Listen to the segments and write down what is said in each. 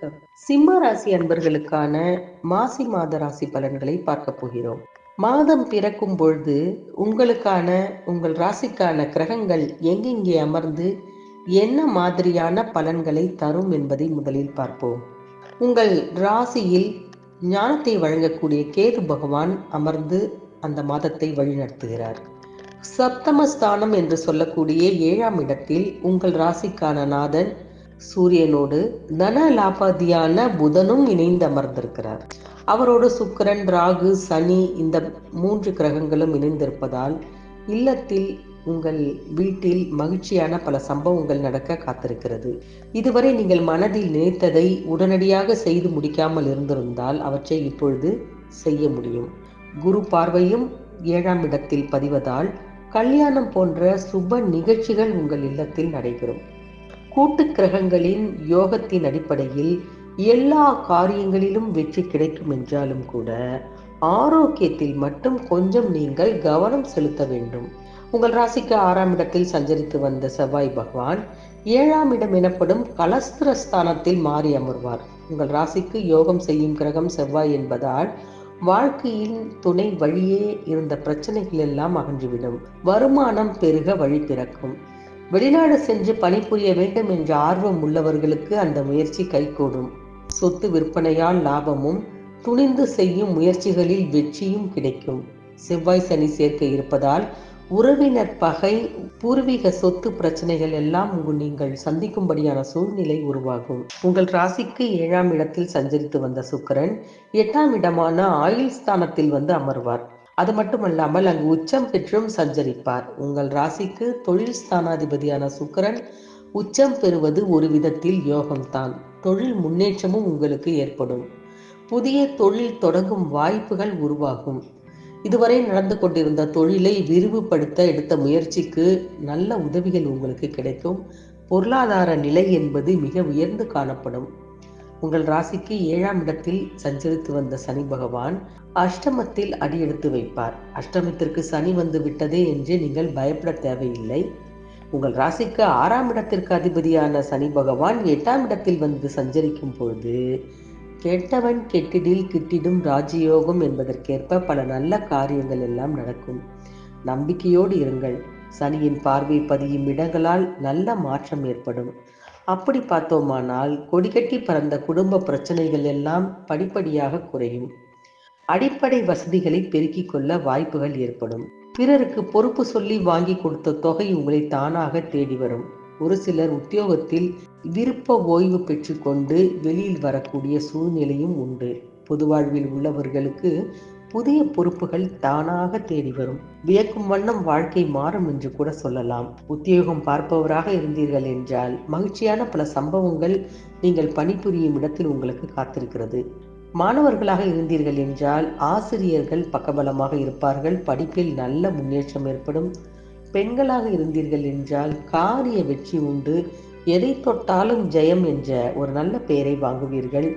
வணக்கம். சிம்ம ராசி அன்பர்களுக்கான மாசி மாத ராசி பலன்களை பார்க்க போகிறோம். மாதம் பிறக்கும் பொழுது உங்களுக்கான உங்கள் ராசிக்கான கிரகங்கள் எங்கெங்கே அமர்ந்து என்ன மாதிரியான பலன்களை தரும் என்பதை முதலில் பார்ப்போம். உங்கள் ராசியில் ஞானத்தை வழங்கக்கூடிய கேது பகவான் அமர்ந்து அந்த மாதத்தை வழிநடத்துகிறார். சப்தமஸ்தானம் என்று சொல்லக்கூடிய ஏழாம் இடத்தில் உங்கள் ராசிக்கான நாதன் சூரியனோடு தன லாபாதியான புதனும் இணைந்து அமர்ந்திருக்கிறார். அவரோடு சுக்கரன் ராகு சனி இந்த மூன்று கிரகங்களும் இணைந்திருப்பதால் இல்லத்தில் உங்கள் வீட்டில் மகிழ்ச்சியான பல சம்பவங்கள் நடக்க காத்திருக்கிறது. இதுவரை நீங்கள் மனதில் நினைத்ததை உடனடியாக செய்து முடிக்காமல் இருந்திருந்தால் அவற்றை இப்பொழுது செய்ய முடியும். குரு பார்வையும் ஏழாம் இடத்தில் பதிவதால் கல்யாணம் போன்ற சுப நிகழ்ச்சிகள் உங்கள் இல்லத்தில் நடைபெறும். கூட்டு கிரகங்களின் யோகத்தின் அடிப்படையில் எல்லா காரியங்களிலும் வெற்றி கிடைக்கும் என்றாலும் கூட ஆரோக்கியத்தில் மட்டும் கொஞ்சம் நீங்கள் கவனம் செலுத்த வேண்டும். உங்கள் ராசிக்கு ஆறாம் இடத்தில் சஞ்சரித்து வந்த செவ்வாய் பகவான் ஏழாம் இடம் எனப்படும் கலஸ்திரஸ்தானத்தில் மாறி அமர்வார். உங்கள் ராசிக்கு யோகம் செய்யும் கிரகம் செவ்வாய் என்பதால் வாழ்க்கையின் துணை வழியே இருந்த பிரச்சனைகள் எல்லாம் அகன்றுவிடும். வருமானம் பெருக வழி பிறக்கும். வெளிநாடு சென்று பணிபுரிய வேண்டும் என்ற ஆர்வம் உள்ளவர்களுக்கு அந்த முயற்சி கைகூடும். சொத்து விற்பனையால் லாபமும் துணிந்து செய்யும் முயற்சிகளில் வெற்றியும் கிடைக்கும். செவ்வாய் சனி சேர்க்க இருப்பதால் உறவினர் பகை பூர்வீக சொத்து பிரச்சனைகள் எல்லாம் உங்கள் நீங்கள் சந்திக்கும்படியான சூழ்நிலை உருவாகும். உங்கள் ராசிக்கு ஏழாம் இடத்தில் சஞ்சரித்து வந்த சுக்கரன் எட்டாம் இடமான ஆயுள் ஸ்தானத்தில் வந்து அமர்வார். அது மட்டுமல்லாமல் அங்கு உச்சம் பெற்றும் சஞ்சரிப்பார். உங்கள் ராசிக்கு தொழில் ஸ்தானாதிபதியான சுக்கரன் உச்சம் பெறுவது ஒரு விதத்தில் யோகம்தான். தொழில் முன்னேற்றமும் உங்களுக்கு ஏற்படும். புதிய தொழில் தொடங்கும் வாய்ப்புகள் உருவாகும். இதுவரை நடந்து கொண்டிருந்த தொழிலை விரிவுபடுத்த எடுத்த முயற்சிக்கு நல்ல உதவிகள் உங்களுக்கு கிடைக்கும். பொருளாதார நிலை என்பது மிக உயர்ந்து காணப்படும். உங்கள் ராசிக்கு ஏழாம் இடத்தில் சஞ்சரித்து வந்த சனி பகவான் அஷ்டமத்தில் அடியெடுத்து வைப்பார். அஷ்டமத்திற்கு சனி வந்து விட்டதே என்று நீங்கள் பயப்பட தேவையில்லை. உங்கள் ராசிக்கு ஆறாம் இடத்திற்கு அதிபதியான சனி பகவான் எட்டாம் இடத்தில் வந்து சஞ்சரிக்கும் பொழுது கெட்டவன் கெட்டிடில் கிட்டிடும் ராஜயோகம் என்பதற்கேற்ப பல நல்ல காரியங்கள் எல்லாம் நடக்கும். நம்பிக்கையோடு இருங்கள். சனியின் பார்வை பதியும் இடங்களால் நல்ல மாற்றம் ஏற்படும். அப்படி பார்த்தோமானால் கொடிகட்டி பறந்த குடும்ப பிரச்சனைகள் எல்லாம் படிப்படியாக குறையும். அடிப்படை வசதிகளை பெருக்கிக் கொள்ள வாய்ப்புகள் ஏற்படும். பிறருக்கு பொறுப்பு சொல்லி வாங்கி கொடுத்த தொகை உங்களை தானாக தேடி வரும். ஒரு சிலர் உத்தியோகத்தில் விருப்ப ஓய்வு பெற்றுக்கொண்டு வெளியில் வரக்கூடிய சூழ்நிலையும் உண்டு. பொது வாழ்வில் உள்ளவர்களுக்கு புதிய பொறுப்புகள் தானாக தேடி வரும். வியக்கும் வண்ணம் வாழ்க்கை மாறும் என்று கூட சொல்லலாம். உத்தியோகம் பார்ப்பவராக இருந்தீர்கள் என்றால் மகிழ்ச்சியான பல சம்பவங்கள் நீங்கள் பணிபுரியும் இடத்தில் உங்களுக்கு காத்திருக்கிறது. மாணவர்களாக இருந்தீர்கள் என்றால் ஆசிரியர்கள் பக்கபலமாக இருப்பார்கள். படிப்பில் நல்ல முன்னேற்றம் ஏற்படும். பெண்களாக இருந்தீர்கள் என்றால் காரிய வெற்றி உண்டு. எதை தொட்டாலும் ஜெயம் என்ற ஒரு நல்ல பெயரை வாங்குவீர்கள்.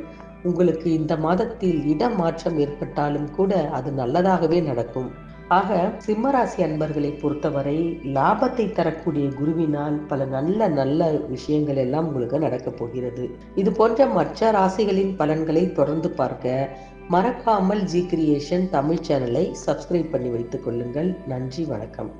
உங்களுக்கு இந்த மாதத்தில் இடமாற்றம் ஏற்பட்டாலும் கூட அது நல்லதாகவே நடக்கும். ஆக சிம்மராசி அன்பர்களை பொறுத்தவரை லாபத்தை தரக்கூடிய குருவினால் பல நல்ல நல்ல விஷயங்கள் எல்லாம் உங்களுக்கு நடக்கப் போகிறது. இது போன்ற மற்ற ராசிகளின் பலன்களை தொடர்ந்து பார்க்க மறக்காமல் ஜி கிரியேஷன் தமிழ் சேனலை சப்ஸ்கிரைப் பண்ணி வைத்துக் கொள்ளுங்கள். நன்றி வணக்கம்.